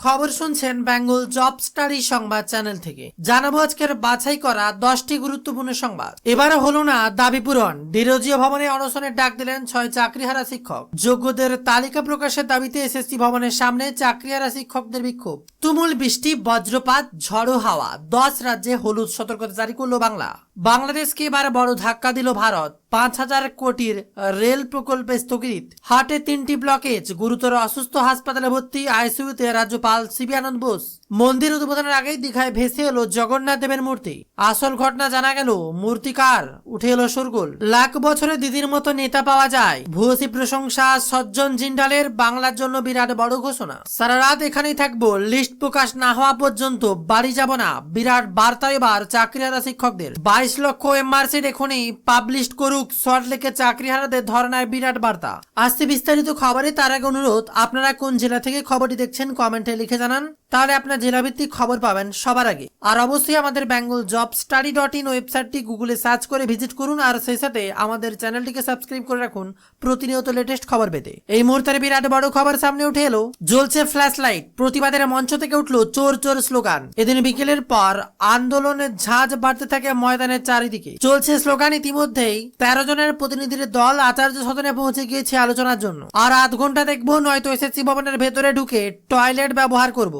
খবর শুনছেন Bengal job study সংবাদ চ্যানেল থেকে। জানাব আজকের বাছাই করা দশটি গুরুত্বপূর্ণ সংবাদ। এবারে হলো না দাবি পূরণ। ডিরোজিও ভবনে অনশনের ডাক দিলেন ছয় চাকরিহারা শিক্ষক। যোগ্যদের তালিকা প্রকাশের দাবিতে এসএসসি ভবনের সামনে চাকরিহারা শিক্ষকদের বিক্ষোভ। তুমুল বৃষ্টি, বজ্রপাত, ঝড়ো হাওয়া। দশ রাজ্যে হলুদ সতর্কতা জারি করল বাংলা। বাংলাদেশকে এবার বড় ধাক্কা দিল ভারত। পাঁচ হাজার কোটির রেল প্রকল্পে স্থগিত। হাটে তিনটি ব্লকেজ, গুরুতর অসুস্থ হাসপাতালে ভর্তি, আইসিইউতে রাজ্যপাল সিবি আনন্দ বোস। মন্দির উদ্বোধনের আগেই দীঘায় ভেসে এলো জগন্নাথ দেবের মূর্তি। আসল ঘটনা জানা গেল মূর্তিকার উঠে এলো সরগোল লাখ বছরে দিদির মতো নেতা পাওয়া যায়। ভূয়সী প্রশংসা সজ্জন জিন্ডালের বাংলার জন্য বিরাট বড় ঘোষণা। সারা রাত এখানেই থাকব, লিস্ট প্রকাশ না হওয়া পর্যন্ত বাড়ি যাব না। বিরাট বার্তা এবার চাকরিহারা শিক্ষকদের। বাইশ লক্ষ এমআরসি এখনই পাবলিশ করুক সল্টলেকে চাকরিহারাদের ধরনার বিরাট বার্তা। আসছে বিস্তারিত খবরে তার আগে অনুরোধ, আপনারা কোন জেলা থেকে খবরটি দেখছেন কমেন্টে লিখে জানান। তাহলে আপনার জেলাভিত্তিক খবর পাবেন সবার আগে। আর অবশ্যই আমাদের Bengal job study dot in ওয়েবসাইটটি গুগলে সার্চ করে ভিজিট করুন আর সেই সাথে আমাদের চ্যানেলটিকে সাবস্ক্রাইব করে রাখুন প্রতিনিয়ত লেটেস্ট খবর পেতে। এই মুহূর্তের বিরাট বড় খবর সামনে উঠে এলো। জ্বলছে ফ্ল্যাশ লাইট প্রতিবাদের মঞ্চ থেকে উঠল চোর চোর স্লোগান। এদিন বিকেলের পর আন্দোলনের ঝাঁজ বাড়তে থাকে ময়দানের চারিদিকে। চলছে স্লোগান ইতিমধ্যেই তেরো জনের প্রতিনিধির দল আচার্য সদনে পৌঁছে গিয়েছে আলোচনার জন্য। আর আধ ঘণ্টা দেখব, নয়তো এসএসসি ভবনের ভেতরে ঢুকে টয়লেট ব্যবহার করব।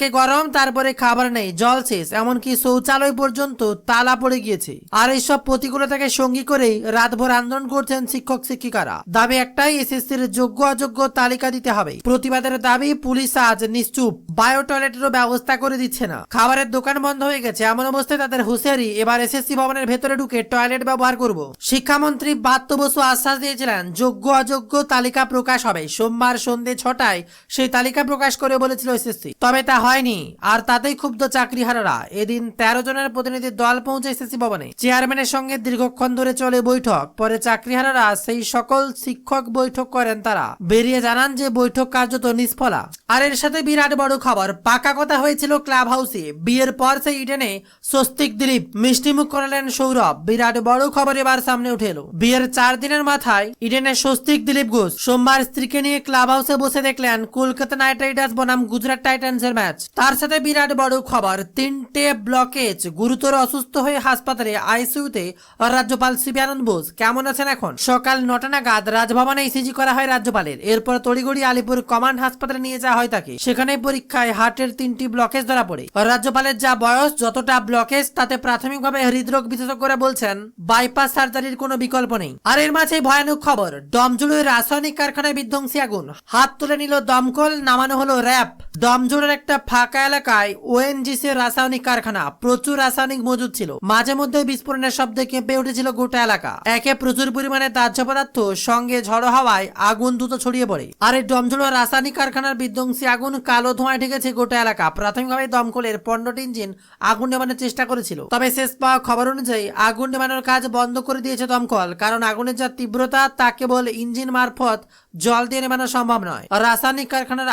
একে গরম, তারপরে খাবার নেই, জল শেষ। এমনকি শৌচালয় পর্যন্ত তালা পড়ে গিয়েছে। আর এইসব প্রতিকূলতাকে সঙ্গী করেই রাতভর আন্দোলন করছেন শিক্ষক, শিক্ষিকারা। দাবি একটাই, এসএসসির যোগ্য, অযোগ্য তালিকা দিতে হবে। প্রতিবাদের দাবি, পুলিশ আজ নিশ্চুপ। বায়ো টয়লেটেরও ব্যবস্থা করে দিচ্ছে না। খাবারের দোকান বন্ধ হয়ে গেছে। এমন অবস্থায় তাদের হুঁশিয়ারি। এবার এসএসসি ভবনের ভেতরে ঢুকে টয়লেট ব্যবহার করব। শিক্ষামন্ত্রী বাত্য বসু আশ্বাস দিয়েছিলেন, যোগ্য, অযোগ্য তালিকা প্রকাশ হবে। সোমবার সন্ধে ছটায় সেই তালিকা প্রকাশ করে বলেছিল এসএসসি। তবে তা হয়নি। আর তাতেই ক্ষুব্ধ চাকরিহারারা। এদিন তেরো জনের প্রতিনিধি দল পৌঁছে এসএসসি ভবনে। চেয়ারম্যানের সঙ্গে দীর্ঘক্ষণ ধরে চলে বৈঠক। পরে চাকরিহারারা সেই সকল শিক্ষক বৈঠক করেন তারা। বেরিয়ে জানান যে বৈঠক কার্যত নিষ্ফলা। আর এর সাথে বিরাট বড় খবর। পাকা কথা হয়েছিল ক্লাব হাউসে বিয়ের পর সেই ইডেনে স্বস্তিক দিলীপ মিষ্টিমুখ করালেন সৌরভ। বিরাট বড় খবর এবার সামনে উঠে এলো। বিয়ের চার দিনের মাথায় ইডেনের স্বস্তিক দিলীপ ঘোষ। সোমবার স্ত্রীকে নিয়ে ক্লাব হাউসে বসে দেখলেন কলকাতা নাইট রাইডার্স বনাম গুজরাট টাইটান্স এর ম্যাচ। তার সাথে বিরাট বড় খবর, তিনটে ব্লকেজ গুরুতর অসুস্থ হয়ে হাসপাতালে আইসিইউতে রাজ্যপাল সিবি আনন্দ বোস। কেমন আছেন এখন? সকাল নটা নাগাদ রাজভবনে ইসিজি করা হয় রাজ্যপালের। এরপর তড়িগড়ি আলিপুর কমান্ড হাসপাতালে নিয়ে যাওয়া হয় তাকে। সেখানে পরীক্ষায় হার্টের তিনটি ব্লকেজ ধরা পড়ে। রাজ্যপালের যা বয়স, যতটা ব্লকেজ, তাতে প্রাথমিকভাবে হৃদরোগ বিশেষজ্ঞরা বলছেন, বাইপাস সার্জারির কোনো বিকল্প নেই। আর এর মাঝে ভয়ানক খবর ডমজুড়ের রাসায়নিক কারখানায় বিধ্বংসী আগুন। হাত তুলে নিল দমকল, নামানো হলো র্যাপ ডমজুড়ের একটা ফাঁকা এলাকায় ওএনজিসি রাসায়নিক কারখানা প্রচুর রাসায়নিক মজুদ ছিল। মাঝে মধ্যে বিস্ফোরণের শব্দে কেঁপে উঠেছিল গোটা এলাকা। একে প্রচুর পরিমাণে দাহ্য পদার্থ সঙ্গে ঝড়ো হাওয়ায় আগুন দ্রুত ছড়িয়ে পড়ে। আর এই ডমজুড়ো রাসায়নিক কারখানার বিধ্বংসী আগুন কালো ধোঁয়ায় ঢেকেছে গোটা এলাকা। প্রাথমিকভাবে দমকলের পনেরোটি ইঞ্জিন আগুন নেবানোর চেষ্টা করেছিল। তবে শেষ পাওয়া খবর অনুযায়ী আগুন নেবানোর কাজ বন্ধ করে দিয়েছে দমকল, কারণ আগুনের যা তীব্রতা তা কেবল ইঞ্জিন মারফত জল দিয়ে নেবানো সম্ভব নয়। রাসায়নিক কারখানার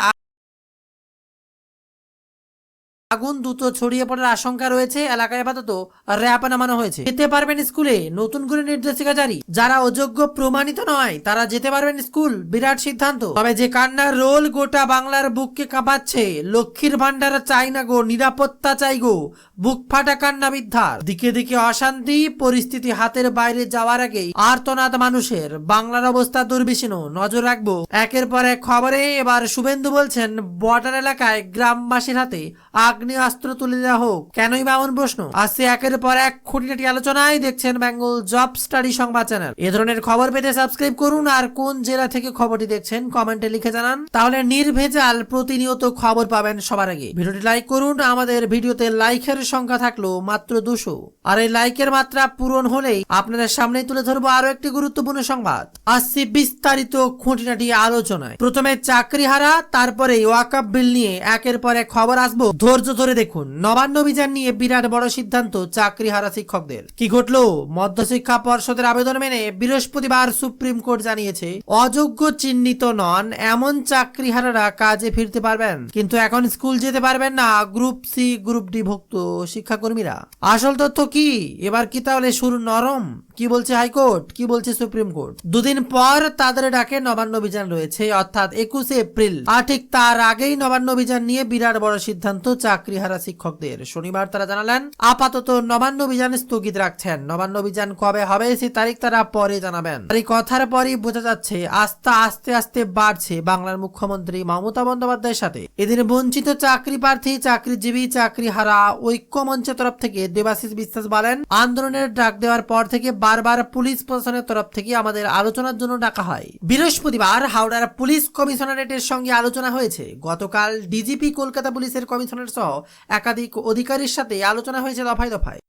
আগুন দ্রুত ছড়িয়ে পড়ার আশঙ্কা রয়েছে এলাকায় আপাতত। র্যাপ নামানো হয়েছে। যেতে পারবেন স্কুলে। নতুন করে নির্দেশিকা জারি। যারা অযোগ্য প্রমাণিত নয়, তারা যেতে পারবেন স্কুল। বিরাট সিদ্ধান্ত। তবে যে কান্নার রোল গোটা বাংলার বুককে কাঁপাচ্ছে। লক্ষ্মীর ভান্ডার চাই না গো, নিরাপত্তা চাই গো। বুক ফাটা কান্না বিদ্ধার। দিকে দিকে অশান্তি, পরিস্থিতি হাতের বাইরে যাওয়ার আগেই আর্তনাদ মানুষের। বাংলার অবস্থা দুর্বিষীণ। নজর রাখব। একের পর এক খবরে এবার শুভেন্দু বলছেন, বর্ডার এলাকায় গ্রামবাসীর হাতে আগ্নেয় অস্ত্র তুলে দেওয়া হোক। কেনই বা এমন প্রশ্ন? আসছে একের পর এক খুঁটিনাটি আলোচনায় দেখছেন বেঙ্গল জব স্টাডি সংবাদ চ্যানেল। এ ধরনের খবর পেতে সাবস্ক্রাইব করুন আর কোন জেলা থেকে খবরটি দেখছেন কমেন্টে লিখে জানান। তাহলে নির্ভেজাল প্রতিনিয়ত খবর পাবেন সবার আগে। ভিডিওটি লাইক করুন, আমাদের ভিডিওতে লাইকের সংখ্যা থাকল মাত্র দুশো। আর এই লাইকের মাত্রা পূরণ হলেই আপনাদের সামনে তুলে ধরবো আরও একটি গুরুত্বপূর্ণ সংবাদ। আসছে বিস্তারিত খুঁটিনাটি আলোচনায়। প্রথমে চাকরি হারা তারপরে ওয়াকাপ বিল নিয়ে একের পর এক খবর আসব ধৈর্য ধরে দেখুন, নবান্ন অভিযান নিয়ে বিরাট বড় সিদ্ধান্ত চাকরি হারা শিক্ষকদের। কি ঘটলো? মধ্যশিক্ষা পর্ষদের আবেদন মেনে বৃহস্পতিবার সুপ্রিম কোর্ট জানিয়েছে, অযোগ্য চিহ্নিত নন, এমন চাকরিহারারা কাজে ফিরতে পারবেন। কিন্তু এখন স্কুল যেতে পারবেন না, গ্রুপ সি, গ্রুপ ডি ভুক্ত শিক্ষাকর্মীরা। আসল তথ্য কি? এবার কি তাহলে শুরু নরম? কি বলছে হাইকোর্ট? কি বলছে সুপ্রিম কোর্ট? দুদিন পর তাদের ডাকে নবান্ন অভিযান রয়েছে, অর্থাৎ একুশে এপ্রিল। আর ঠিক তার আগেই নবান্ন অভিযান নিয়ে বিরাট বড় সিদ্ধান্ত চাকরিহারা শিক্ষকদের। শনিবার তারা জানালেন, আপাতত নবান্ন অভিযান স্থগিত রাখছেন। নবান্ন অভিযান কবে হবে সেই তারিখ তারা পরে জানাবেন। এই কথার পরই বোঝা যাচ্ছে, আস্থা আস্তে আস্তে বাড়ছে বাংলার মুখ্যমন্ত্রী মমতা বন্দ্যোপাধ্যায়ের সাথে। এদিন বঞ্চিত চাকরি প্রার্থী চাকরিজীবী, চাকরিহারা ঐক্য মঞ্চের তরফ থেকে দেবাশিস বিশ্বাস বলেন, আন্দোলনের ডাক দেওয়ার পর থেকে বারবার পুলিশ প্রশাসনের তরফ থেকে আমাদের আলোচনার জন্য ডাকা হয়। বৃহস্পতিবার হাওড়ার পুলিশ কমিশনারেটের সঙ্গে আলোচনা হয়েছে। গতকাল ডিজিপি কলকাতা পুলিশের কমিশনার সহ একাধিক অধিকারীর সাথে আলোচনা হয়েছে দফায় দফায়।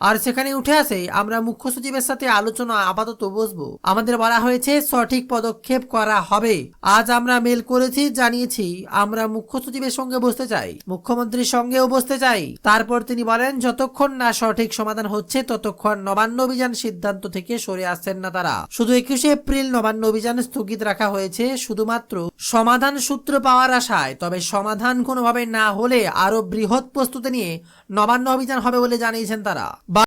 আর সেখানে উঠে আসে আমরা মুখ্য সচিবের সাথে আলোচনা আপাতত বসবো। আমাদের বলা হয়েছে, সঠিক পদক্ষেপ করা হবে। আজ আমরা মেল করেছি, জানিয়েছি, আমরা মুখ্য সচিবের সঙ্গে বসতে চাই। মুখ্যমন্ত্রীর সঙ্গেও বসতে চাই। তারপর তিনি বলেন, যতক্ষণ না সঠিক সমাধান হচ্ছে, ততক্ষণ নবান্ন অভিযান সিদ্ধান্ত থেকে সরে আসছেন না তারা। শুধু একুশে এপ্রিল নবান্ন অভিযান স্থগিত রাখা হয়েছে, শুধুমাত্র সমাধান সূত্র পাওয়ার আশায়। তবে সমাধান কোনোভাবে না হলে আরও বৃহৎ প্রস্তুতি নিয়ে নবান্ন অভিযান হবে বলে জানিয়েছেন তারা। বা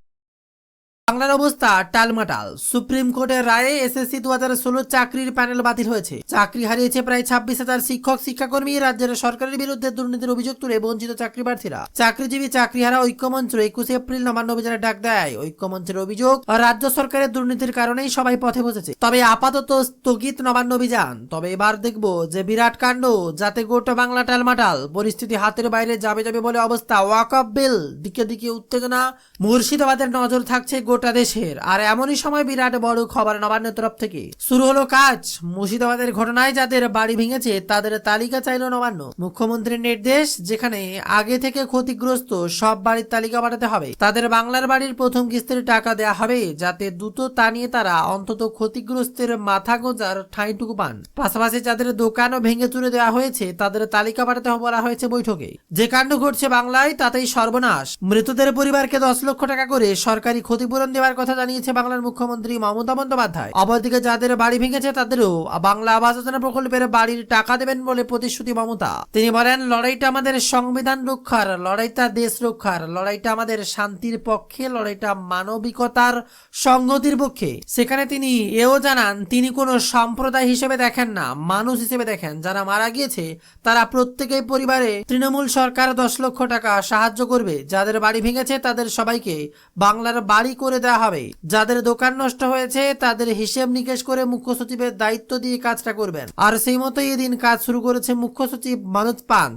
বাংলার অবস্থা টালমাটাল। সুপ্রিম কোর্টের রায়ে এসএসসি দু হাজার ষোলো চাকরির প্যানেল বাতিল হয়েছে। চাকরি হারিয়েছে প্রায় ছাব্বিশ হাজার শিক্ষক, শিক্ষাকর্মী, রাজ্যের সরকারের বিরুদ্ধে দুর্নীতির অভিযোগ তুলে বঞ্চিত চাকরি প্রার্থীরা চাকরিজীবী চাকরিহারা ঐক্যমঞ্চ একুশে এপ্রিল নবান্ন অভিযানের ডাক দেয়। ঐক্যমঞ্চের অভিযোগ, রাজ্য সরকারের দুর্নীতির কারণেই সবাই পথে বসেছে। তবে আপাতত স্থগিত নবান্ন অভিযান। তবে এবার দেখব যে বিরাট কাণ্ড, যাতে গোটা বাংলা টালমাটাল পরিস্থিতি হাতের বাইরে যাবে যাবে বলে অবস্থা। ওয়াক বিল, দিকে দিকে উত্তেজনা, মুর্শিদাবাদের নজর থাকছে গোটা দেশের আর এমনই সময় বিরাট বড় খবর নবান্নের তরফ থেকে। শুরু হলো কাজ। মুর্শিদাবাদের ঘটনায় যাদের বাড়ি ভেঙেছে, তাদের তালিকা চাইল নবান্ন। মুখ্যমন্ত্রীর নির্দেশ, যেখানে আগে থেকে ক্ষতিগ্রস্ত সব বাড়ির তালিকা পাঠাতে হবে। তাদের বাংলার বাড়ির প্রথম কিস্তির টাকা দেয়া হবে, যাতে দ্রুত তা নিয়ে তারা অন্তত ক্ষতিগ্রস্তের মাথা গোজার ঠাঁইটুকু পান। পাশাপাশি যাদের দোকানও ভেঙে চুরে দেওয়া হয়েছে, তাদের তালিকা পাঠাতে হবে বলা হয়েছে বৈঠকে। যে কাণ্ড ঘটছে বাংলায়, তাতেই সর্বনাশ। মৃতদের পরিবারকে দশ লক্ষ টাকা করে সরকারি ক্ষতিপূরণ দেওয়ার কথা জানিয়েছে বাংলার মুখ্যমন্ত্রী মমতা বন্দ্যোপাধ্যায়। অপরদিকে যাদের বাড়ি ভেঙেছে, তাদেরও বাংলা আবাস যোজনা প্রকল্পের বাড়ির টাকা দেবেন বলে প্রতিশ্রুতি মমতা। তিনি বলেন, লড়াইটা আমাদের সংবিধান রক্ষার, লড়াইটা দেশ রক্ষার, লড়াইটা আমাদের শান্তির পক্ষে, লড়াইটা মানবিকতার সংগতির পক্ষে। সেখানে তিনি এও জানান, তিনি কোনো সম্প্রদায় হিসেবে দেখেন না, মানুষ হিসেবে দেখেন। যারা মারা গিয়েছে, তারা প্রত্যেকেই পরিবারে তৃণমূল সরকার দশ লক্ষ টাকা সাহায্য করবে। যাদের বাড়ি ভেঙেছে, তাদের সবাইকে বাংলার বাড়ি করে দেওয়া হবে। যাদের দোকান নষ্ট হয়েছে, তাদের হিসেব নিকেশ করে মুখ্য সচিবের দায়িত্ব দিয়ে কাজটা করবেন। আর সেই মতো এদিন কাজ শুরু করেছে মুখ্য সচিব মানুষ পান।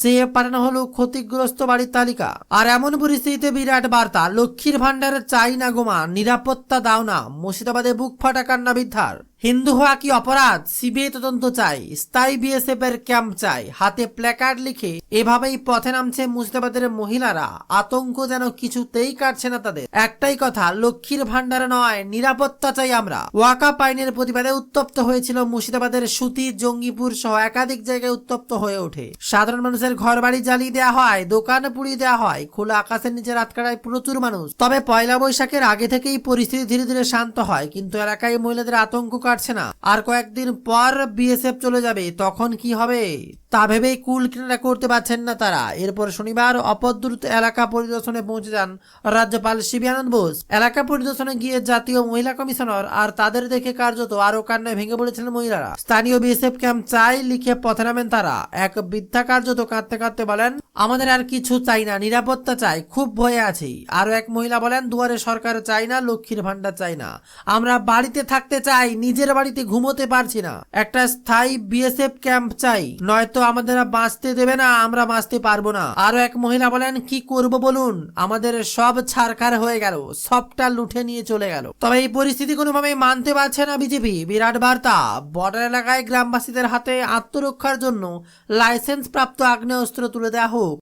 চেয়ে পাঠানো হলো ক্ষতিগ্রস্ত বাড়ির তালিকা। আর এমন পরিস্থিতিতে বিরাট বার্তা, লক্ষ্মীর ভাণ্ডারের চাই না গোমা, নিরাপত্তা দাও না, মুর্শিদাবাদে বুক ফাটা কান্না বিদ্ধার হিন্দু হওয়া কি অপরাধ? সিবিআই তদন্ত চাই। স্থায়ী বিএসএফ এর ক্যাম্প চাই। হাতে প্ল্যাকার্ড লিখে এভাবেই পথে নামছে মুর্শিদাবাদের মহিলারা। আতঙ্ক যেন কিছুতেই কাটছে না তাদের। একটাই কথা, লক্ষ্মীর ভান্ডার নয়, নিরাপত্তা চাই আমরা। ওয়াকা পাইনের প্রতিবাদে উত্তপ্ত হয়েছিল মুর্শিদাবাদের সুতি, জঙ্গিপুর সহ একাধিক জায়গায় উত্তপ্ত হয়ে ওঠে। সাধারণ মানুষের ঘর বাড়ি জ্বালিয়ে দেওয়া হয়, দোকান পুড়িয়ে দেওয়া হয়, খোলা আকাশের নিচে রাত কাটায় প্রচুর মানুষ। তবে পয়লা বৈশাখের আগে থেকেই পরিস্থিতি ধীরে ধীরে শান্ত হয়, কিন্তু এলাকায় মহিলাদের আতঙ্ক কাটছে না। আর কয়েকদিন পর বিএসএফ চলে যাবে, তখন কি হবে? তা ভেবেই কুল কিনারা করতে পারছেন না তারা। এরপর শনিবার অপদ্রুত এলাকা পরিদর্শনে পৌঁছে যান রাজ্যপাল শিবি আনন্দ বোস। এলাকা পরিদর্শনে গিয়ে জাতীয় মহিলা কমিশনার আর তাদের দেখে কার্যত আরও কান্নায় ভেঙে পড়েছিলেন মহিলারা। স্থানীয় বিএসএফ ক্যাম্প চাই লিখে পথে নামেন তারা। এক বৃদ্ধা কার্যত কাঁদতে কাঁদতে বলেন, আমাদের আর কিছু চাই না, নিরাপত্তা চাই, খুব ভয়ে আছি। আরও এক মহিলা বলেন, দুয়ারে সরকার চাই না, লক্ষ্মীর ভান্ডার চাই না। আমরা বাড়িতে থাকতে চাই নিজের বাড়িতে ঘুমোতে পারছি না। একটা স্থায়ী বিএসএফ ক্যাম্প চাই, নয়তো আমাদের বাঁচতে দেবে না, আমরা বাঁচতে পারব না। আরও এক মহিলা বলেন, কি করব বলুন? আমাদের সব ছারখার হয়ে গেল, সবটা লুঠে নিয়ে চলে গেল। তবে এই পরিস্থিতি কোনোভাবেই মানতে পারছে না বিজেপি বিরাট বার্তা, বর্ডার এলাকায় গ্রামবাসীদের হাতে আত্মরক্ষার জন্য লাইসেন্স প্রাপ্ত আগ্নেয়াস্ত্র তুলে দেওয়া হোক।